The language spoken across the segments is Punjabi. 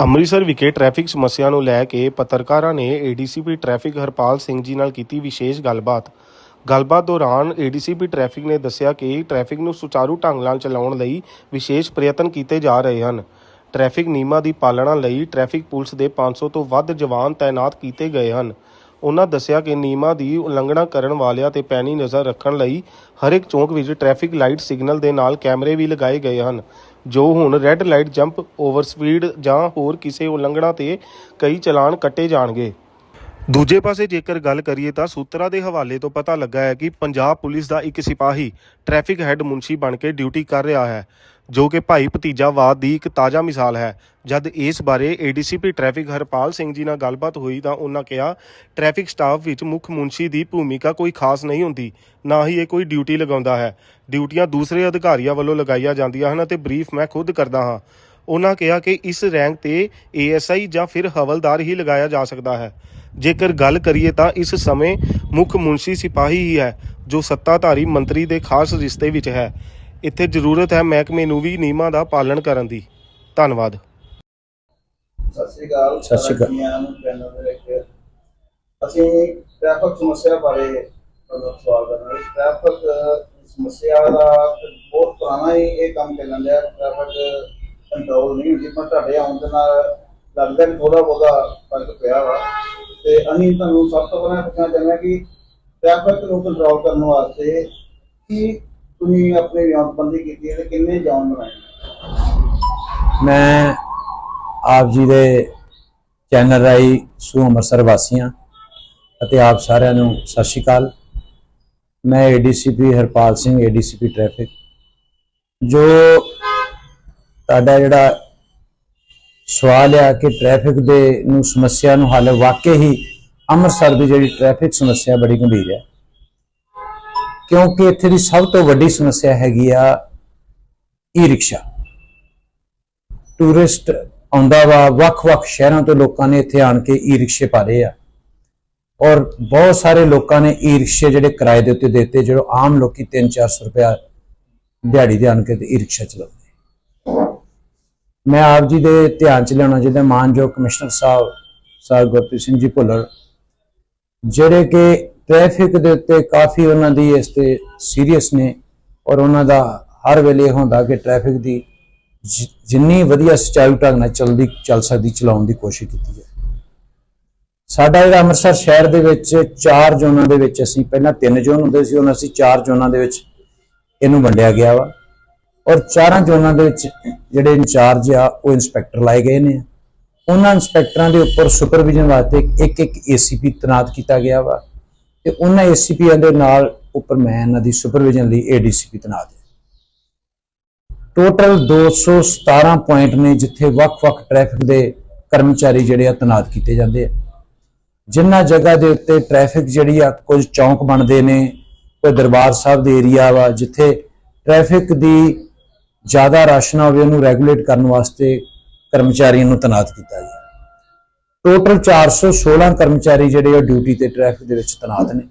ਅੰਮ੍ਰਿਤਸਰ ਵਿਖੇ ਟ੍ਰੈਫਿਕ ਸਮੱਸਿਆ ਨੂੰ ਲੈ ਕੇ ਪੱਤਰਕਾਰਾਂ ਨੇ ਏਡੀਸੀਪੀ ਟ੍ਰੈਫਿਕ ਹਰਪਾਲ ਸਿੰਘ ਜੀ ਨਾਲ ਕੀਤੀ ਵਿਸ਼ੇਸ਼ ਗੱਲਬਾਤ। ਗੱਲਬਾਤ ਦੌਰਾਨ ਏਡੀਸੀਪੀ ਟ੍ਰੈਫਿਕ ਨੇ ਦੱਸਿਆ ਕਿ ਟ੍ਰੈਫਿਕ ਨੂੰ ਸੁਚਾਰੂ ਢੰਗ ਨਾਲ ਚਲਾਉਣ ਲਈ ਵਿਸ਼ੇਸ਼ ਪ੍ਰਯਤਨ ਕੀਤੇ ਜਾ ਰਹੇ ਹਨ। ਟ੍ਰੈਫਿਕ ਨਿਯਮਾਂ ਦੀ ਪਾਲਣਾ ਲਈ ਟ੍ਰੈਫਿਕ ਪੁਲਿਸ ਦੇ 500 ਤੋਂ ਵੱਧ ਜਵਾਨ ਤਾਇਨਾਤ ਕੀਤੇ ਗਏ ਹਨ। ਉਹਨਾਂ ਦੱਸਿਆ ਕਿ ਨਿਯਮਾਂ ਦੀ ਉਲੰਘਣਾ ਕਰਨ ਵਾਲਿਆਂ ਤੇ ਪੈਣੀ ਨਜ਼ਰ ਰੱਖਣ ਲਈ ਹਰ ਇੱਕ ਚੌਂਕ ਵਿੱਚ ਟ੍ਰੈਫਿਕ ਲਾਈਟ ਸਿਗਨਲ ਦੇ ਨਾਲ ਕੈਮਰੇ ਵੀ ਲਗਾਏ ਗਏ ਹਨ, ਜੋ ਹੁਣ red light jump, over speed ਜਾਂ ਹੋਰ ਕਿਸੇ ਉਲੰਘਣਾ ਤੇ ਕਈ ਚਲਾਨ ਕੱਟੇ ਜਾਣਗੇ। ਦੂਜੇ ਪਾਸੇ ਜੇਕਰ ਗੱਲ ਕਰੀਏ ਤਾਂ ਸੂਤਰਾਂ ਦੇ ਹਵਾਲੇ ਤੋਂ ਪਤਾ ਲੱਗਾ ਹੈ ਕਿ ਪੰਜਾਬ ਪੁਲਿਸ ਦਾ ਇੱਕ ਸਿਪਾਹੀ ਟ੍ਰੈਫਿਕ ਹੈੱਡ ਮੁਨਸ਼ੀ ਬਣ ਕੇ ਡਿਊਟੀ ਕਰ ਰਿਹਾ ਹੈ। ਜੋ ਕਿ ਭਾਈ ਭਤੀਜਾਵਾਦ ਦੀ ਇੱਕ ਤਾਜ਼ਾ ਮਿਸਾਲ ਹੈ। ਜਦ ਇਸ ਬਾਰੇ ਏਡੀਸੀਪੀ ਟ੍ਰੈਫਿਕ ਹਰਪਾਲ ਸਿੰਘ ਜੀ ਨਾਲ ਗੱਲਬਾਤ ਹੋਈ ਤਾਂ ਉਹਨਾਂ ਕਿਹਾ ਟ੍ਰੈਫਿਕ ਸਟਾਫ ਵਿੱਚ ਮੁੱਖ ਮੁਨਸ਼ੀ ਦੀ ਭੂਮਿਕਾ ਕੋਈ ਖਾਸ ਨਹੀਂ ਹੁੰਦੀ, ਨਾ ਹੀ ਇਹ ਕੋਈ ਡਿਊਟੀ ਲਗਾਉਂਦਾ ਹੈ। ਡਿਊਟੀਆਂ ਦੂਸਰੇ ਅਧਿਕਾਰੀਆਂ ਵੱਲੋਂ ਲਗਾਈਆਂ ਜਾਂਦੀਆਂ ਹਨ ਅਤੇ ਬਰੀਫ ਮੈਂ ਖੁਦ ਕਰਦਾ ਹਾਂ। ਉਹਨਾਂ ਕਿਹਾ ਕਿ ਇਸ ਰੈਂਕ ਤੇ ਏਐਸਆਈ ਜਾਂ ਫਿਰ ਹਵਲਦਾਰ ਹੀ ਲਗਾਇਆ ਜਾ ਸਕਦਾ ਹੈ। ਜੇਕਰ ਗੱਲ ਕਰੀਏ ਤਾਂ ਇਸ ਸਮੇਂ ਮੁੱਖ ਮੁਨਸ਼ੀ ਸਿਪਾਹੀ ਹੀ ਹੈ, ਜੋ ਸੱਤਾਧਾਰੀ ਮੰਤਰੀ ਦੇ ਖਾਸ ਰਿਸ਼ਤੇ ਵਿੱਚ ਹੈ। ਇੱਥੇ ਜ਼ਰੂਰਤ ਹੈ ਮਹਿਕਮੇ ਨੂੰ ਵੀ ਨਿਯਮਾਂ ਦਾ ਪਾਲਣ ਕਰਨ ਦੀ। ਧੰਨਵਾਦ। ਸਤਿ ਸ਼੍ਰੀ ਅਕਾਲ। ਸਤਿ ਸ਼੍ਰੀ ਅਕਾਲ। ਸਾਰਿਆਂ ਨੂੰ ਚੈਨਲ ਦੇ ਵਿੱਚ। ਅਸੀਂ ਟ੍ਰੈਫਿਕ ਸਮੱਸਿਆ ਬਾਰੇ ਤੁਹਾਨੂੰ ਸਵਾਲ ਕਰਨਾ ਹੈ। ਟ੍ਰੈਫਿਕ ਸਮੱਸਿਆ ਦਾ ਬਹੁਤ ਪੁਰਾਣਾ ਹੀ ਇਹ ਕੰਮ ਚੱਲਣ ਡਿਆ। ਟ੍ਰੈਫਿਕ ਕੰਟਰੋਲ ਨਹੀਂ ਹੁੰਦੀ ਪਰ ਤੁਹਾਡੇ ਆਉਣ ਦੇ ਨਾਲ ਲੱਗਦਾ ਥੋੜਾ ਬਹੁਤਾ ਫ਼ਰਕ ਪਿਆ ਵਾ। ਤੇ ਅਸੀਂ ਤੁਹਾਨੂੰ ਸਭ ਤੋਂ ਪਹਿਲਾਂ ਪੁੱਛਣਾ ਚਾਹੁੰਦੇ ਹਾਂ ਕਿ ਟ੍ਰੈਫਿਕ ਨੂੰ ਕੰਟਰੋਲ ਕਰਨ ਵਾਸਤੇ ਕੀ ਤੁਸੀਂ ਆਪਣੇ ਯੋਜਨਾਬੰਦੀ ਕੀਤੀ ਹੈ ਤੇ ਕਿੰਨੇ ਜ਼ੋਨ ਬਣਾਏ? ਮੈਂ ਆਪ ਜੀ ਦੇ ਚੈਨਲ ਰਾਹੀਂ ਸੂ ਅੰਮ੍ਰਿਤਸਰ ਵਾਸੀਆਂ ਅਤੇ ਆਪ ਸਾਰਿਆਂ ਨੂੰ ਸਤਿ ਸ਼੍ਰੀ ਅਕਾਲ। ਮੈਂ ADCP Harpal Singh ADCP traffic ਜੋ ਤੁਹਾਡਾ ਜਿਹੜਾ ਸਵਾਲ ਆ ਕਿ ਟ੍ਰੈਫਿਕ ਦੇ ਨੂੰ ਸਮੱਸਿਆ ਨੂੰ ਹੱਲ ਵਾਕਈ ਹੀ ਅੰਮ੍ਰਿਤਸਰ ਦੀ ਜਿਹੜੀ ਟ੍ਰੈਫਿਕ ਸਮੱਸਿਆ ਬੜੀ ਗੰਭੀਰ ਹੈ ਕਿਉਂਕਿ ਇੱਥੇ ਦੀ ਸਭ ਤੋਂ ਵੱਡੀ ਸਮੱਸਿਆ ਹੈਗੀ ਆ ਈ ਰਿਕਸ਼ਾ ਟੂਰਿਸਟ ਆਉਂਦਾ ਵਾ, ਵੱਖ-ਵੱਖ ਸ਼ਹਿਰਾਂ ਤੋਂ ਲੋਕਾਂ ਨੇ ਇੱਥੇ ਆਣ ਕੇ ਈ ਰਿਕਸ਼ੇ ਪਾਰੇ ਆ। ਔਰ ਬਹੁਤ ਸਾਰੇ ਲੋਕਾਂ ਨੇ ਈ ਰਿਕਸ਼ੇ ਜਿਹੜੇ ਕਿਰਾਏ ਦੇ ਉੱਤੇ ਦਿੱਤੇ, ਜਿਹੜੇ ਆਮ ਲੋਕੀ 3-400 ਰੁਪਇਆ ਦਿਹਾੜੀ ਦੇ ਆਣ ਕੇ ਈ ਰਿਕਸ਼ਾ ਚਲਾਉਂਦੇ। ਮੈਂ ਆਪ ਜੀ ਦੇ ਧਿਆਨ ਚ ਲਿਆਉਣਾ ਜਿਹਦੇ ਮਾਨਯੋਗ ਕਮਿਸ਼ਨਰ ਸਾਹਿਬ ਸਾਹਿਬ ਗੁਰਪ੍ਰੀਤ ਸਿੰਘ ਜੀ ਭੁੱਲਰ, ਜਿਹੜੇ ਕਿ ਟ੍ਰੈਫਿਕ ਦੇ ਉੱਤੇ ਕਾਫੀ ਉਹਨਾਂ ਦੀ ਇਸ ਤੇ ਸੀਰੀਅਸ ਨੇ ਔਰ ਉਹਨਾਂ ਦਾ ਹਰ ਵੇਲੇ ਇਹ ਹੁੰਦਾ ਕਿ ਟ੍ਰੈਫਿਕ ਦੀ ਜਿੰਨੀ ਵਧੀਆ ਸੁਚਾਰੂ ਢੰਗ ਨਾਲ ਚੱਲਦੀ, ਚੱਲ ਸਕਦੀ, ਚਲਾਉਣ ਦੀ ਕੋਸ਼ਿਸ਼ ਕੀਤੀ ਹੈ ਸਾਡਾ ਜਿਹੜਾ ਅੰਮ੍ਰਿਤਸਰ ਸ਼ਹਿਰ ਦੇ ਵਿੱਚ ਚਾਰ ਜ਼ੋਨਾਂ ਦੇ ਵਿੱਚ ਅਸੀਂ ਪਹਿਲਾਂ ਤਿੰਨ ਜ਼ੋਨ ਹੁੰਦੇ ਸੀ, ਹੁਣ ਅਸੀਂ ਚਾਰ ਜ਼ੋਨਾਂ ਦੇ ਵਿੱਚ ਇਹਨੂੰ ਵੰਡਿਆ ਗਿਆ ਵਾ। ਔਰ ਚਾਰਾਂ ਜ਼ੋਨਾਂ ਦੇ ਵਿੱਚ ਜਿਹੜੇ ਇੰਚਾਰਜ ਆ, ਉਹ ਇਨਸਪੈਕਟਰ ਲਾਏ ਗਏ ਨੇ। ਉਹਨਾਂ ਇਨਸਪੈਕਟਰਾਂ ਦੇ ਉੱਪਰ ਸੁਪਰਵਿਜ਼ਨ ਵਾਸਤੇ ਇੱਕ ਇੱਕ ਏਸੀਪੀ ਤੈਨਾਤ ਕੀਤਾ ਗਿਆ ਵਾ। ਤੇ ਉਹਨਾਂ ਏਸੀਪੀਆਂ ਦੇ ਨਾਲ ਉੱਪਰ ਮੈਂ ਇਹਨਾਂ ਦੀ ਸੁਪਰਵਿਜ਼ਨ ਲਈ ਏਡੀਸੀਪੀ ਤੈਨਾਤ ਹੈ ਟੋਟਲ 217 ਪੁਆਇੰਟ ਨੇ ਜਿੱਥੇ ਵੱਖ-ਵੱਖ ਟ੍ਰੈਫਿਕ ਦੇ ਕਰਮਚਾਰੀ ਜਿਹੜੇ ਆ ਤੈਨਾਤ ਕੀਤੇ ਜਾਂਦੇ ਆ। ਜਿੰਨਾ ਜਗ੍ਹਾ ਦੇ ਉੱਤੇ ਟ੍ਰੈਫਿਕ ਜਿਹੜੀ ਆ ਕੁਝ ਚੌਂਕ ਬਣਦੇ ਨੇ, ਕੋਈ ਦਰਬਾਰ ਸਾਹਿਬ ਦੇ ਏਰੀਆ ਵਾ, ਜਿੱਥੇ ਟ੍ਰੈਫਿਕ ਦੀ ਜ਼ਿਆਦਾ ਰਸ਼ ਨਾ ਹੋਵੇ, ਉਹਨੂੰ ਰੈਗੂਲੇਟ ਕਰਨ ਵਾਸਤੇ ਕਰਮਚਾਰੀਆਂ ਨੂੰ ਤੈਨਾਤ ਕੀਤਾ ਗਿਆ। ਟੋਟਲ 416 ਕਰਮਚਾਰੀ ਜਿਹੜੇ ਆ ਡਿਊਟੀ ਤੇ ਟ੍ਰੈਫਿਕ ਦੇ ਵਿੱਚ ਤੈਨਾਤ ਨੇ।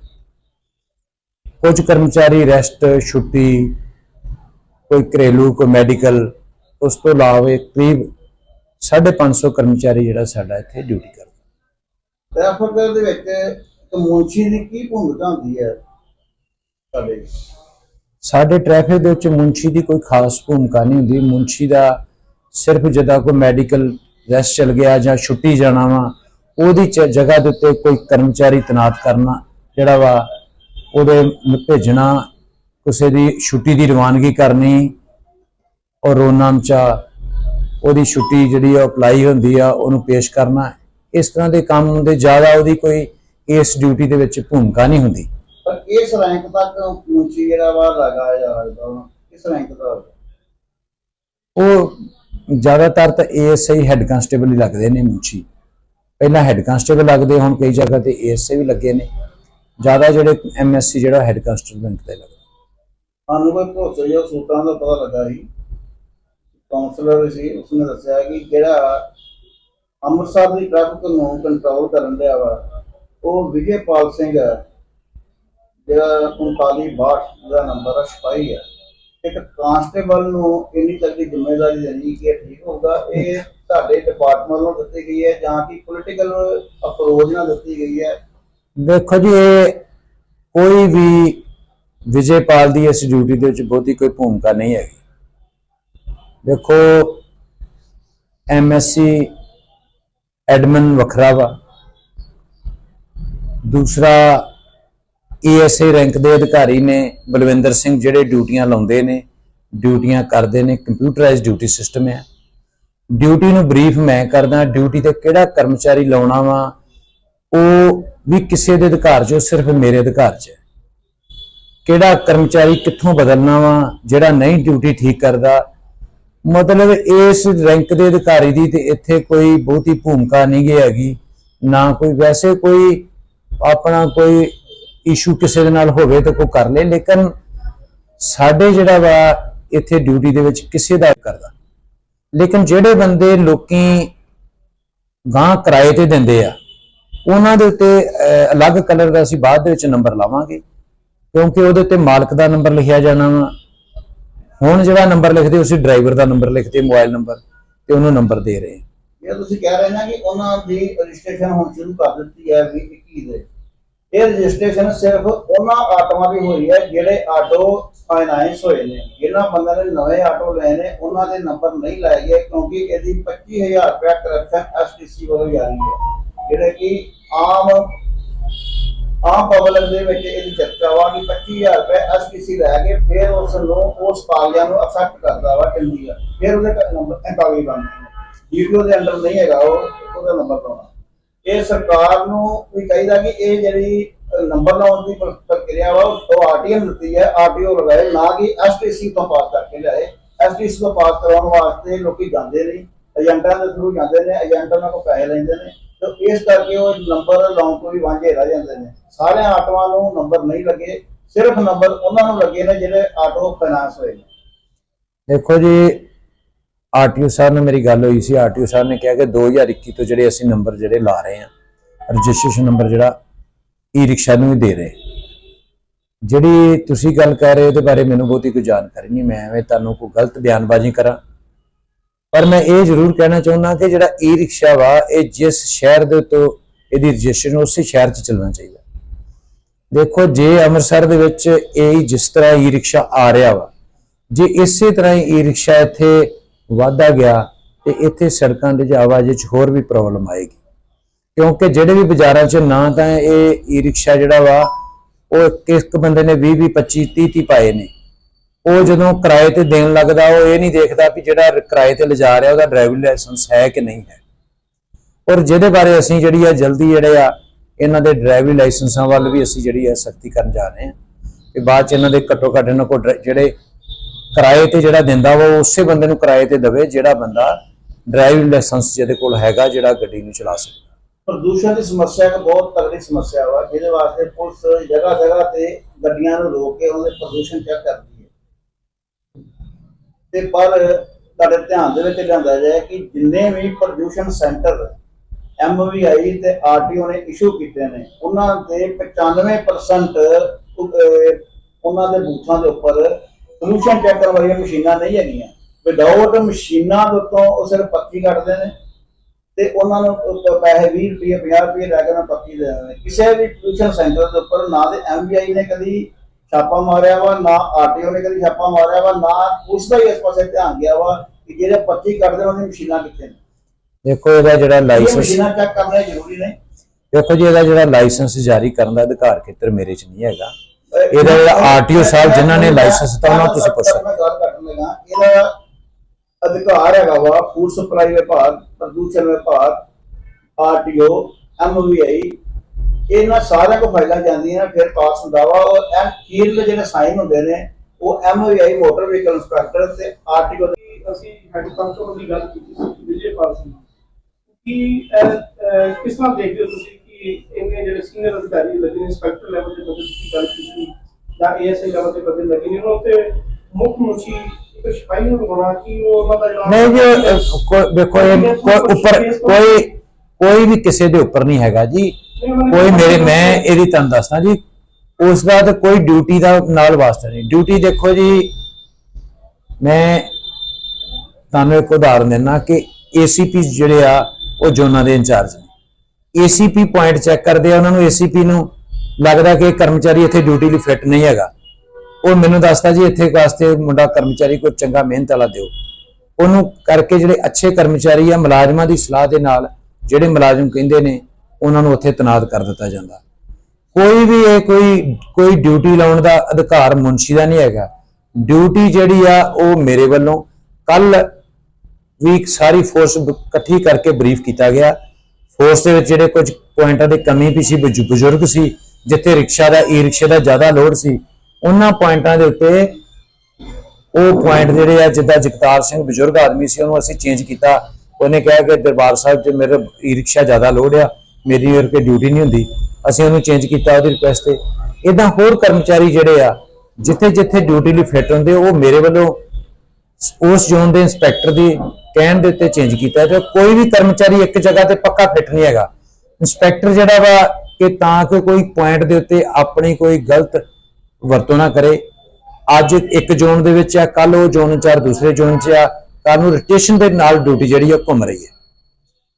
ਕੁਝ ਕਰਮਚਾਰੀ ਰੈਸਟ ਛੁੱਟੀ ਕੋਈ ਘਰੇਲੂ ਕੋਈ ਮੈਡੀਕਲ ਉਸ ਤੋਂ ਇਲਾਵਾ ਕਰੀਬ 550 ਕਰਮਚਾਰੀ ਜਿਹੜਾ ਸਾਡਾ ਇੱਥੇ ਡਿਊਟੀ ਕਰਦਾ। ਟ੍ਰੈਫਿਕ ਦੇ ਵਿੱਚ ਮੁਨਸ਼ੀ ਦੀ ਕੀ ਭੂਮਿਕਾ ਹੁੰਦੀ ਹੈ ਸਾਡੇ ਸਾਡੇ ਟ੍ਰੈਫਿਕ ਦੇ ਵਿੱਚ ਮੁੰਸ਼ੀ ਦੀ ਕੋਈ ਖਾਸ ਭੂਮਿਕਾ ਨਹੀਂ ਹੁੰਦੀ। ਮੁੰਸ਼ੀ ਦਾ ਸਿਰਫ ਜਦੋਂ ਕੋਈ ਮੈਡੀਕਲ ਰੈਸਟ ਚਲ ਗਿਆ ਜਾਂ ਛੁੱਟੀ ਜਾਣਾ ਵਾ ਉਹਦੀ ਜਗ੍ਹਾ ਦੇ ਉੱਤੇ ਕੋਈ ਕਰਮਚਾਰੀ ਤੈਨਾਤ ਕਰਨਾ ਜਿਹੜਾ ਵਾ ਉਹਦੇ ਭੇਜਣਾ ਕਿਸੇ ਦੀ ਛੁੱਟੀ ਦੀ ਰਵਾਨਗੀ ਕਰਨੀ ਔਰ ਰੋਨਾਮ ਚ ਉਹਦੀ ਛੁੱਟੀ ਜਿਹੜੀ ਆ ਅਪਲਾਈ ਹੁੰਦੀ ਆ ਉਹਨੂੰ ਪੇਸ਼ ਕਰਨਾ ਇਸ ਤਰ੍ਹਾਂ ਦੇ ਕੰਮ ਹੁੰਦੇ ਜ਼ਿਆਦਾ ਉਹਦੀ ਕੋਈ ਇਸ ਡਿਊਟੀ ਦੇ ਵਿੱਚ ਭੂਮਿਕਾ ਨਹੀਂ ਹੁੰਦੀ। ਪਰ ਇਸ ਰੈਂਕ ਤੱਕ ਮੁਨਸ਼ੀ ਜਿਹੜਾ ਵਾ ਲਗਾਇਆ ਜਾ ਸਕਦਾ ਕਿਸ ਰੈਂਕ ਦਾ ਉਹ ਜ਼ਿਆਦਾਤਰ ਤਾਂ ਏਐਸਆਈ ਹੈੱਡ ਕਾਂਸਟੇਬਲ ਹੀ ਲੱਗਦੇ ਨੇ ਮੁੰਚੀ ਪਹਿਲਾਂ ਹੈੱਡ ਕਾਂਸਟੇਬਲ ਲੱਗਦੇ, ਹੁਣ ਕਈ ਜਗ੍ਹਾ ਤੇ ਏਐਸਆਈ ਵੀ ਲੱਗੇ ਨੇ। ਜ਼ਿਆਦਾ ਜਿਹੜੇ ਐਮਐਸਸੀ ਜਿਹੜਾ ਹੈੱਡ ਕਾਂਸਟੇਬਲ ਬੈਂਕ ਤੇ ਲੱਗਦਾ। ਸਾਨੂੰ ਕੋਈ ਭਰੋਸੇਯੋਗ ਸੂਤਰਾਂ ਦਾ ਪਤਾ ਲੱਗਾ ਸੀ। ਕਾਉਂਸਲਰ ਸੀ, ਉਸਨੇ ਦੱਸਿਆ ਕਿ ਜਿਹੜਾ ਅੰਮ੍ਰਿਤਸਰ ਦੀ ਟ੍ਰੈਫਿਕ ਨੂੰ ਕੰਟਰੋਲ ਕਰਨ ਰਿਹਾ ਵਾ, ਉਹ ਵਿਜੇਪਾਲ ਸਿੰਘ ਹੈ। ਜਿਹੜਾ 3962 ਦਾ ਨੰਬਰ ਹੈ ਸਿਪਾਹੀ ਹੈ ਇੱਕ ਕਾਂਸਟੇਬਲ ਨੂੰ ਇੰਨੀ ਤੱਕ ਜ਼ਿੰਮੇਵਾਰੀ ਦੇਣੀ ਕਿ ਇਹ ਠੀਕ ਹੋਊਗਾ ਇਹ ਤੁਹਾਡੇ ਡਿਪਾਰਟਮੈਂਟ ਨੂੰ ਦਿੱਤੀ ਗਈ ਹੈ ਜਾਂ ਕਿ ਪੋਲੀਟੀਕਲ ਅਪਰੋਚ ਨਾਲ ਦਿੱਤੀ ਗਈ ਹੈ। ਦੇਖੋ ਜੀ, ਇਹ ਕੋਈ ਵੀ ਵਿਜੇਪਾਲ ਦੀ ਇਸ ਡਿਊਟੀ ਦੇ ਵਿੱਚ ਬਹੁਤੀ ਕੋਈ ਭੂਮਿਕਾ ਨਹੀਂ ਹੈਗੀ। ਦੇਖੋ ਐਮਐਸਸੀ ਐਡਮਨ ਵੱਖਰਾ ਵਾ। ਦੂਸਰਾ ਏਐਸਏ ਰੈਂਕ ਦੇ ਅਧਿਕਾਰੀ ਨੇ ਬਲਵਿੰਦਰ ਸਿੰਘ ਜਿਹੜੇ ਡਿਊਟੀਆਂ ਲਾਉਂਦੇ ਨੇ, ਡਿਊਟੀਆਂ ਕਰਦੇ ਨੇ, ਕੰਪਿਊਟਰਾਈਜ਼ਡ ਡਿਊਟੀ ਸਿਸਟਮ ਹੈ ਡਿਊਟੀ ਨੂੰ ਬਰੀਫ ਮੈਂ ਕਰਦਾ, ਡਿਊਟੀ ਤੇ ਕਿਹੜਾ ਕਰਮਚਾਰੀ ਲਾਉਣਾ ਵਾ, ਉਹ ਵੀ ਕਿਸੇ ਦੇ ਅਧਿਕਾਰ 'ਚ, ਉਹ ਸਿਰਫ ਮੇਰੇ ਅਧਿਕਾਰ 'ਚ ਹੈ। ਕਿਹੜਾ ਕਰਮਚਾਰੀ ਕਿੱਥੋਂ ਬਦਲਣਾ ਵਾ, ਜਿਹੜਾ ਨਹੀਂ ਡਿਊਟੀ ਠੀਕ ਕਰਦਾ, ਮਤਲਬ ਇਸ ਰੈਂਕ ਦੇ ਅਧਿਕਾਰੀ ਦੀ ਤੇ ਇੱਥੇ ਕੋਈ ਬਹੁਤੀ ਭੂਮਿਕਾ ਨਹੀਂ ਗਈ ਹੈਗੀ, ਨਾ ਕੋਈ ਵੈਸੇ ਕੋਈ ਆਪਣਾ ਕੋਈ ਇਸ਼ੂ ਕਿਸੇ ਦੇ ਨਾਲ ਹੋਵੇ ਤਾਂ ਕੋਈ ਕਰ ਲੇ, ਲੇਕਿਨ ਸਾਡੇ ਜਿਹੜਾ ਵਾ ਇੱਥੇ ਡਿਊਟੀ ਦੇ ਵਿੱਚ ਕਿਸੇ ਦਾ ਕਰਦਾ। ਲੇਕਿਨ ਜਿਹੜੇ ਬੰਦੇ ਲੋਕੀ ਗਾਂ ਕਿਰਾਏ ਤੇ ਦਿੰਦੇ ਆ, ਉਹਨਾਂ ਦੇ ਉੱਤੇ ਅਲੱਗ ਕਲਰ ਦਾ ਅਸੀਂ ਬਾਅਦ ਦੇ ਵਿੱਚ ਨੰਬਰ ਲਾਵਾਂਗੇ, ਕਿਉਂਕਿ ਉਹਦੇ ਉੱਤੇ ਮਾਲਕ ਦਾ ਨੰਬਰ ਲਿਖਿਆ ਜਾਣਾ ਵਾ। ਹੁਣ ਜਿਹੜਾ ਨੰਬਰ ਲਿਖਦੇ, ਉਸੇ ਡਰਾਈਵਰ ਦਾ ਨੰਬਰ ਲਿਖਦੇ ਮੋਬਾਈਲ ਨੰਬਰ ਤੇ ਉਹਨੂੰ ਨੰਬਰ ਦੇ ਰਹੇ ਹਾਂ। ਇਹ ਤੁਸੀਂ ਕਹਿ ਰਹੇ ਨਾ ਕਿ ਉਹਨਾਂ ਦੀ ਰਜਿਸਟ੍ਰੇਸ਼ਨ ਹੁਣ ਸ਼ੁਰੂ ਕਰ ਦਿੱਤੀ ਹੈ 2021 ਦੇ। ਇਹ ਰਜਿਸਟ੍ਰੇਸ਼ਨ ਸਿਰਫ ਉਹਨਾਂ ਆਟੋਆਂ ਦੀ ਹੋਈ ਹੈ ਜਿਹੜੇ ਆਟੋ ਫਾਈਨਾਂਸ ਹੋਏ ਨੇ। ਜਿਹਨਾਂ ਬੰਦਿਆਂ ਨੇ ਨਵੇਂ ਆਟੋ ਲਏ ਨੇ, ਉਹਨਾਂ ਦੇ ਨੰਬਰ ਨਹੀਂ ਲਾਏ ਗਏ ਕਿਉਂਕਿ ਇਹਦੀ 25000 ਰੁਪਏ ਕਰੈਕਸ਼ਨ ਐਸਟੀਸੀ ਵੱਲੋਂ ਜਾਰੀ ਹੈ। ਜਿਹੜੇ ਕਿ ਆਮ ਆਮ ਪਬਲਿਕ ਦੇ ਵਿੱਚ ਇਹਦੀ ਚਰਚਾ ਵਾ ਕਿ 25000 ਰੁਪਏ ਐਸਟੀਸੀ ਲੈ ਕੇ ਫਿਰ ਉਸ ਨੂੰ ਉਸ ਕਾਗਜ਼ਾਂ ਨੂੰ ਅਫੈਕਟ ਕਰਦਾ ਵਾ ਚੰਡੀਗੜ੍ਹ ਫਿਰ ਉਹਦੇ ਨੰਬਰ ਕਾਗਜ਼ ਬਣਦੇ ਨੇ। ਦੇ ਅੰਡਰ ਨਹੀਂ ਹੈਗਾ ਉਹ, ਉਹਦਾ ਨੰਬਰ ਪਾਉਣਾ। ਇਹ ਸਰਕਾਰ ਨੂੰ ਵੀ ਚਾਹੀਦਾ ਕਿ ਇਹ ਜਿਹੜੀ ਨੰਬਰ ਲਾਉਣ ਦੀ ਪ੍ਰਕਿਰਿਆ ਵਾ, ਉਹ ਆਰਟੀਐਮ ਦਿੱਤੀ ਹੈ, ਆਰਟੀਓ ਲਗਾਏ, ਨਾ ਕਿ ਐਸਟੀਸੀ ਤੋਂ ਪਾਸ ਕਰਕੇ ਲਿਆਏ। ਐਸਟੀਸੀ ਤੋਂ ਪਾਸ ਕਰਾਉਣ ਵਾਸਤੇ ਲੋਕੀ ਜਾਂਦੇ ਨਹੀਂ ਏਜੰਟਾਂ ਦੇ ਥਰੂ ਜਾਂਦੇ ਨੇ, ਏਜੰਟ ਉਹਨਾਂ ਕੋਲ ਪੈਸੇ ਲੈਂਦੇ ਨੇ, ਤੇ ਇਸ ਕਰਕੇ ਉਹ ਨੰਬਰ ਲਾਉਣ ਤੋਂ ਵੀ ਵਾਂਝੇ ਰਹਿ ਜਾਂਦੇ ਨੇ। ਸਾਰੇ ਆਟੋਆਂ ਨੂੰ ਨੰਬਰ ਨਹੀਂ ਲੱਗੇ, ਸਿਰਫ ਨੰਬਰ ਉਹਨਾਂ ਨੂੰ ਲੱਗੇ ਨੇ ਜਿਹੜੇ ਆਟੋ ਫਾਈਨਾਂਸ ਹੋਏ ਨੇ। ਦੇਖੋ ਜੀ ਆਰਟੀਓ ਸਾਹਿਬ ਨਾਲ ਮੇਰੀ ਗੱਲ ਹੋਈ ਸੀ, ਆਰਟੀਓ ਸਾਹਿਬ ਨੇ ਕਿਹਾ ਕਿ 2021 ਤੋਂ ਜਿਹੜੇ ਅਸੀਂ ਨੰਬਰ ਜਿਹੜੇ ਲਾ ਰਹੇ ਹਾਂ ਰਜਿਸਟ੍ਰੇਸ਼ਨ ਨੰਬਰ ਜਿਹੜਾ ਈ ਰਿਕਸ਼ਾ ਨੂੰ ਵੀ ਦੇ ਰਹੇ ਜਿਹੜੀ ਤੁਸੀਂ ਗੱਲ ਕਰ ਰਹੇ ਹੋ ਉਹਦੇ ਬਾਰੇ ਮੈਨੂੰ ਬਹੁਤੀ ਕੋਈ ਜਾਣਕਾਰੀ ਨਹੀਂ, ਮੈਂ ਐਵੇਂ ਤੁਹਾਨੂੰ ਕੋਈ ਗਲਤ ਬਿਆਨਬਾਜ਼ੀ ਕਰਾਂ। ਪਰ ਮੈਂ ਇਹ ਜ਼ਰੂਰ ਕਹਿਣਾ ਚਾਹੁੰਦਾ ਕਿ ਜਿਹੜਾ ਈ ਰਿਕਸ਼ਾ ਵਾ, ਇਹ ਜਿਸ ਸ਼ਹਿਰ ਦੇ ਤੋਂ ਇਹਦੀ ਰਜਿਸਟ੍ਰੇਸ਼ਨ ਉਸੇ ਸ਼ਹਿਰ 'ਚ ਚੱਲਣਾ ਚਾਹੀਦਾ। ਦੇਖੋ, ਜੇ ਅੰਮ੍ਰਿਤਸਰ ਦੇ ਵਿੱਚ ਇਹ ਜਿਸ ਤਰ੍ਹਾਂ ਈ ਰਿਕਸ਼ਾ ਆ ਰਿਹਾ ਵਾ, ਜੇ ਇਸੇ ਤਰ੍ਹਾਂ ਹੀ ਈ ਰਿਕਸ਼ਾ ਇੱਥੇ ਵਾਧਾ ਗਿਆ ਤੇ ਇੱਥੇ ਸੜਕਾਂ ਦੇ ਆਵਾਜਾਈ 'ਚ ਹੋਰ ਵੀ ਪ੍ਰੋਬਲਮ ਆਏਗੀ। ਕਿਉਂਕਿ ਜਿਹੜੇ ਵੀ ਬਾਜ਼ਾਰਾਂ 'ਚ ਨਾ ਤਾਂ ਇਹ ਈ ਰਿਕਸ਼ਾ ਜਿਹੜਾ ਵਾ, ਉਹ ਕਿਸ ਬੰਦੇ ਨੇ 20 20 25 30 30 ਪਾਏ ਨੇ। ਉਹ ਜਦੋਂ ਕਿਰਾਏ ਤੇ ਦੇਣ ਲੱਗਦਾ, ਉਹ ਇਹ ਨਹੀਂ ਦੇਖਦਾ ਵੀ ਜਿਹੜਾ ਕਿਰਾਏ ਤੇ ਲਿਜਾ ਰਿਹਾ, ਉਹਦਾ ਡਰਾਈਵਿੰਗ ਲਾਇਸੈਂਸ ਹੈ ਕਿ ਨਹੀਂ ਹੈ। ਔਰ ਜਿਹਦੇ ਬਾਰੇ ਅਸੀਂ ਜਿਹੜੀ ਆ ਜਲਦੀ ਜਿਹੜੇ ਆ, ਇਹਨਾਂ ਦੇ ਡਰਾਈਵਿੰਗ ਲਾਇਸੈਂਸਾਂ ਵੱਲ ਵੀ ਅਸੀਂ ਜਿਹੜੀ ਆ ਸਖਤੀ ਕਰਨ ਜਾ ਰਹੇ ਹਾਂ। ਕਿ ਬਾਅਦ ਚ ਇਹਨਾਂ ਦੇ ਘੱਟੋ ਘੱਟ ਇਹਨਾਂ ਕੋਲ ਡਰਾ- ਜਿਹੜੇ ਕਿਰਾਏ ਤੇ ਜਿਹੜਾ ਦਿੰਦਾ ਵਾ, ਉਹ ਉਸੇ ਬੰਦੇ ਨੂੰ ਕਿਰਾਏ ਤੇ ਦੇਵੇ ਜਿਹੜਾ ਬੰਦਾ ਡਰਾਈਵਿੰਗ ਲਾਇਸੈਂਸ ਜਿਹਦੇ ਕੋਲ ਹੈਗਾ, ਜਿਹੜਾ ਗੱਡੀ ਨੂੰ ਚਲਾ ਸਕਦਾ। ਪ੍ਰਦੂਸ਼ਣ ਦੀ ਸਮੱਸਿਆ ਇੱਕ ਬਹੁਤ ਤਗੜੀ ਸਮੱਸਿਆ ਵਾ, ਜਿਹਦੇ ਵਾਸਤੇ ਪੁਲਿਸ ਜਗ੍ਹਾ ਜਗ੍ਹਾ ਤੇ ਗੱਡੀਆਂ ਨੂੰ ਰੋਕ ਕੇ ਉਹਦੇ ਪ੍ਰਦੂਸ਼ਣ ਚੈੱਕ ਕਰਦੀ ਹੈ। ਤੇ ਪਰ ਤੁਹਾਡੇ ਧਿਆਨ ਦੇ ਵਿੱਚ ਲਿਆਂਦਾ ਜਾਏ ਕਿ ਜਿੰਨੇ ਵੀ ਪ੍ਰਦੂਸ਼ਣ ਸੈਂਟਰ ਐਮਵੀਆਈ ਤੇ ਆਰਟੀਓ ਨੇ ਇਸ਼ੂ ਕੀਤੇ ਨੇ, ਉਹਨਾਂ ਦੇ 95% ਉਹਨਾਂ ਦੇ ਬੂਥਾਂ ਦੇ ਉੱਪਰ ਪ੍ਰਦੂਸ਼ਣ ਚੈੱਕ ਕਰਨ ਵਾਲੀਆਂ ਮਸ਼ੀਨਾਂ ਨਹੀਂ ਹੈਗੀਆਂ? ਵਿਦਆਊਟ ਮਸ਼ੀਨਾਂ ਦੇ ਉੱਤੋਂ ਉਹ ਸਿਰਫ ਪੱਤੀ ਕੱਢਦੇ ਨੇ ਤੇ ਉਹਨਾਂ ਨੂੰ ਪੈਸੇ 20 ਰੁਪਏ 50 ਰੁਪਏ ਲੈ ਕੇ ਉਹਨਾਂ ਪੱਕੀ ਦੇ ਦਿੰਦੇ ਕਿਸੇ ਵੀ ਟਿਊਸ਼ਨ ਸੈਂਟਰ ਦੇ ਉੱਪਰ ਨਾ ਤੇ ਐਮਬੀਆਈ ਨੇ ਕਦੀ ਛਾਪਾ ਮਾਰਿਆ ਵਾ ਨਾ ਆਰਟੀਓ ਨੇ ਕਦੀ ਛਾਪਾ ਮਾਰਿਆ ਵਾ ਨਾ ਉਸ ਦਾ ਹੀ ਇਸ ਪਾਸੇ ਧਿਆਨ ਗਿਆ ਵਾ ਕਿ ਜਿਹੜੇ ਪੱਤੀ ਕੱਢਦੇ ਉਹਨਾਂ ਦੀ ਮਸ਼ੀਨਾਂ ਕਿੱਥੇ ਨੇ। ਦੇਖੋ ਇਹਦਾ ਜਿਹੜਾ ਲਾਇਸੈਂਸ ਮਸ਼ੀਨਾਂ ਚੈੱਕ ਕਰਨੇ ਜ਼ਰੂਰੀ ਨੇ। ਦੇਖੋ ਜੀ ਇਹਦਾ ਜਿਹੜਾ ਲਾਇਸੈਂਸ ਜਾਰੀ ਕਰਨ ਦਾ ਅਧਿਕਾਰ ਖੇਤਰ ਮੇਰੇ 'ਚ ਨਹੀਂ ਹੈਗਾ। ਇਹਦਾ ਜਿਹੜਾ ਆਰਟੀਓ ਸਾਹਿਬ ਜਿਨ੍ਹਾਂ ਨੇ ਲਾਇਸੈਂਸ ਦਿੱਤਾ ਉਹਨਾਂ ਨੂੰ ਤੁਸੀਂ ਪੁੱਛ। ਸਕਦੇ ਮੈਂ ਗੱਲ ਕਰਨ ਲੱਗਾ ਇਹਦਾ ਅਧਿਕਾਰ ਹੈਗਾ ਵਾ ਫੂਡ ਸਪਲਾਈ ਵਿਭਾਗ ਪ੍ਰਦੂਸ਼ਣ ਵਿਭਾਗ ਆਰਟੀਓ ਐਮਵੀਆਈ ਇਹਨਾਂ ਸਾਰਿਆਂ ਕੋ ਫਾਈਲਾਂ ਜਾਂਦੀਆਂ ਨੇ, ਫਿਰ ਪਾਸ ਹੁੰਦਾ ਵਾ ਔਰ ਇਹ ਅਖੀਰ ਦੇ ਜਿਹੜੇ ਸਾਈਨ ਹੁੰਦੇ ਨੇ ਉਹ ਐਮਵੀਆਈ ਮੋਟਰ ਵਹੀਕਲ ਇੰਸਪੈਕਟਰ ਤੇ ਆਰਟੀਓ ਕਿ ਅਸੀਂ ਹੈਡ ਕਾਂਸਟੇਬਲ ਦੀ ਗੱਲ ਕੀਤੀ ਸੀ ਵਿਜੇ ਪਾਲ ਸਿੰਘ ਕਿ ਕਿਸ ਤਰ੍ਹਾਂ ਦੇਖਦੇ ਹੋ ਤੁਸੀਂ ਸੀਨੀਅਰ ਅਧਿਕਾਰੀ ਲੱਗੇ ਨੇ ਇੰਸਪੈਕਟਰ ਲੈਵਲ ਤੇ ਕਦੇ ਤੁਸੀਂ ਗੱਲ ਕੀਤੀ ਜਾਂ ਏਐਸਆਈ ਲੈਵਲ ਤੇ ਕਦੇ ਲੱਗੇ ਨੇ ਉਹਨਾਂ ਤੇ ਮੁੱਖ ਮੁਖੀ ਇੱਕ ਸਿਪਾਹੀ ਨੂੰ ਲਗਾਉਣਾ ਕਿ ਉਹ ਉਹਨਾਂ ਦਾ ਜਿਹੜਾ ਨਹੀਂ ਜੀ ਦੇਖੋ ਇਹ ਕੋਈ ਉੱਪਰ ਕੋਈ ਕੋਈ ਵੀ ਕਿਸੇ ਦੇ ਉੱਪਰ ਨਹੀਂ ਹੈਗਾ ਜੀ। ਕੋਈ ਮੇਰੇ ਮੈਂ ਇਹਦੀ ਤੁਹਾਨੂੰ ਦੱਸਦਾ ਜੀ ਉਸ ਦਾ ਤਾਂ ਕੋਈ ਡਿਊਟੀ ਦਾ ਨਾਲ ਵਾਸਤਾ ਨਹੀਂ। ਡਿਊਟੀ ਦੇਖੋ ਜੀ ਮੈਂ ਤੁਹਾਨੂੰ ਇੱਕ ਉਦਾਹਰਨ ਦਿੰਦਾ ਕਿ ਏਸੀਪੀ ਜਿਹੜੇ ਆ ਉਹ ਜ਼ੋਨਾਂ ਦੇ ਇੰਚਾਰਜ ਨੇ। ਏਸੀਪੀ ਪੁਆਇੰਟ ਚੈੱਕ ਕਰਦੇ ਆ, ਉਹਨਾਂ ਨੂੰ ਏਸੀਪੀ ਨੂੰ ਲੱਗਦਾ ਕਿ ਕਰਮਚਾਰੀ ਇੱਥੇ ਡਿਊਟੀ ਲਈ ਫਿੱਟ ਨਹੀਂ ਹੈਗਾ। ਉਹ ਮੈਨੂੰ ਦੱਸਦਾ ਜੀ, ਇੱਥੇ ਵਾਸਤੇ ਮੁੰਡਾ ਕਰਮਚਾਰੀ ਕੋਈ ਚੰਗਾ ਮਿਹਨਤ ਵਾਲਾ ਦਿਓ। ਉਹਨੂੰ ਕਰਕੇ ਜਿਹੜੇ ਅੱਛੇ ਕਰਮਚਾਰੀ ਆ, ਮੁਲਾਜ਼ਮਾਂ ਦੀ ਸਲਾਹ ਦੇ ਨਾਲ ਜਿਹੜੇ ਮੁਲਾਜ਼ਮ ਕਹਿੰਦੇ ਨੇ, ਉਹਨਾਂ ਨੂੰ ਉੱਥੇ ਤਨਾਤ ਕਰ ਦਿੱਤਾ ਜਾਂਦਾ। ਕੋਈ ਵੀ ਇਹ ਕੋਈ ਕੋਈ ਡਿਊਟੀ ਲਾਉਣ ਦਾ ਅਧਿਕਾਰ ਮੁਨਸ਼ੀ ਦਾ ਨਹੀਂ ਹੈਗਾ। ਡਿਊਟੀ ਜਿਹੜੀ ਆ, ਉਹ ਮੇਰੇ ਵੱਲੋਂ ਕੱਲ ਵੀ ਸਾਰੀ ਫੋਰਸ ਇਕੱਠੀ ਕਰਕੇ ਬਰੀਫ ਕੀਤਾ ਗਿਆ। ਫੋਰਸ ਦੇ ਵਿੱਚ ਜਿਹੜੇ ਕੁਝ ਪੁਆਇੰਟਾਂ ਦੀ ਕਮੀ ਵੀ ਸੀ ਬਜ਼ੁਰਗ ਸੀ, ਜਿੱਥੇ ਰਿਕਸ਼ਾ ਦਾ ਈ ਰਿਕਸ਼ੇ ਦਾ ਜ਼ਿਆਦਾ ਲੋਡ ਸੀ, ਉਹਨਾਂ ਪੁਆਇੰਟਾਂ ਦੇ ਉੱਤੇ ਉਹ ਪੁਆਇੰਟ ਜਿਹੜੇ ਆ, ਜਿੱਦਾਂ ਜਗਤਾਰ ਸਿੰਘ ਬਜ਼ੁਰਗ ਆਦਮੀ ਸੀ, ਉਹਨੂੰ ਅਸੀਂ ਚੇਂਜ ਕੀਤਾ। ਉਹਨੇ ਕਿਹਾ ਕਿ ਦਰਬਾਰ ਸਾਹਿਬ 'ਚ ਮੇਰੇ ਈ ਰਿਕਸ਼ਾ ਜ਼ਿਆਦਾ ਲੋਡ ਆ, ਮੇਰੀ ਹੋਰ ਕੋਈ ਡਿਊਟੀ ਨਹੀਂ ਹੁੰਦੀ। ਅਸੀਂ ਉਹਨੂੰ ਚੇਂਜ ਕੀਤਾ ਉਹਦੀ ਰਿਕੁਐਸਟ ਤੇ। ਇਦਾਂ ਹੋਰ ਕਰਮਚਾਰੀ ਜਿਹੜੇ ਆ ਜਿੱਥੇ ਜਿੱਥੇ ਡਿਊਟੀ ਲਈ ਫਿੱਟ ਹੁੰਦੇ, ਉਹ ਮੇਰੇ ਵੱਲੋਂ ਉਸ ਜ਼ੋਨ ਦੇ ਇੰਸਪੈਕਟਰ ਦੀ ਕਹਿਣ ਦੇ ਉੱਤੇ ਚੇਂਜ ਕੀਤਾ ਤੇ ਕੋਈ ਵੀ ਕਰਮਚਾਰੀ ਇੱਕ ਜਗ੍ਹਾ ਤੇ ਪੱਕਾ ਫਿੱਟ ਨਹੀਂ ਹੈਗਾ। ਇੰਸਪੈਕਟਰ ਜਿਹੜਾ ਵਾ ਕਿ ਤਾਂ ਕਿ ਕੋਈ ਪੁਆਇੰਟ ਦੇ ਉੱਤੇ ਆਪਣੀ ਕੋਈ ਗਲਤ ਵਰਤੋਂ ਨਾ ਕਰੇ। ਅੱਜ ਇੱਕ ਜ਼ੋਨ ਦੇ ਵਿੱਚ ਆ ਕੱਲ ਉਹ ਜ਼ੋਨ ਇੰਚਾਰਜ ਦੂਸਰੇ ਜ਼ੋਨ 'ਚ ਆ ਕੱਲ ਨੂੰ ਰੋਟੇਸ਼ਨ ਦੇ ਨਾਲ ਡਿਊਟੀ ਜਿਹੜੀ ਆ ਉਹ ਘੁੰਮ ਰਹੀ ਹੈ।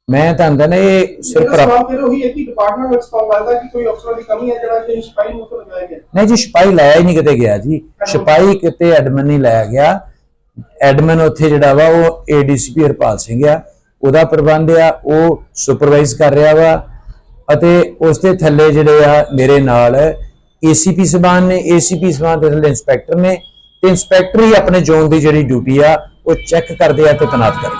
ਮੈਂ ਤਾਂ ਅੰਦਰ ਨੇ ਇਹ ਸਿਰਫ ਰੱਬ- ਸਵਾਲ ਫਿਰ ਉਹੀ ਹੈ ਕਿ ਡਿਪਾਰਟਮੈਂਟ ਵਿੱਚ ਤੁਹਾਨੂੰ ਲੱਗਦਾ ਕਿ ਕੋਈ ਅਫਸਰਾਂ ਦੀ ਕਮੀ ਹੈ ਜਿਹੜਾ ਕਿ ਸਿਪਾਹੀ ਨੂੰ ਲਗਾਇਆ ਗਿਆ। ਨਹੀਂ ਜੀ ਸਿਪਾਹੀ ਲਾਇਆ ਹੀ ਨਹੀਂ ਕਿਤੇ ਗਿਆ ਜੀ। ਸਿਪਾਹੀ ਕਿਤੇ ਐਡਮਨ ਨਹੀਂ ਲਾਇਆ ਗਿਆ। ਐਡਮਨ ਉੱਥੇ ਜਿਹੜਾ ਵਾ, ਉਹ ਏਡੀਸੀਪੀ ਹਰਪਾਲ ਸਿੰਘ ਆ। ਉਹਦਾ ਪ੍ਰਬੰਧ ਆ, ਉਹ ਸੁਪਰਵਾਈਜ਼ ਕਰ ਰਿਹਾ ਵਾ ਅਤੇ ਉਸ ਦੇ ਥੱਲੇ ਜਿਹੜੇ ਆ ਮੇਰੇ ਨਾਲ ਏਸੀਪੀ ਸਬਾਨ ਨੇ। ਏਸੀਪੀ ਸਬਾਨ ਦੇ ਥੱਲੇ ਇੰਸਪੈਕਟਰ ਨੇ ਤੇ ਇੰਸਪੈਕਟਰ ਹੀ ਆਪਣੇ ਜ਼ੋਨ ਦੀ ਜਿਹੜੀ ਡਿਊਟੀ ਆ, ਉਹ ਚੈੱਕ ਕਰਦੇ ਆ ਤੇ ਤਨਾਤ ਕਰਦੇ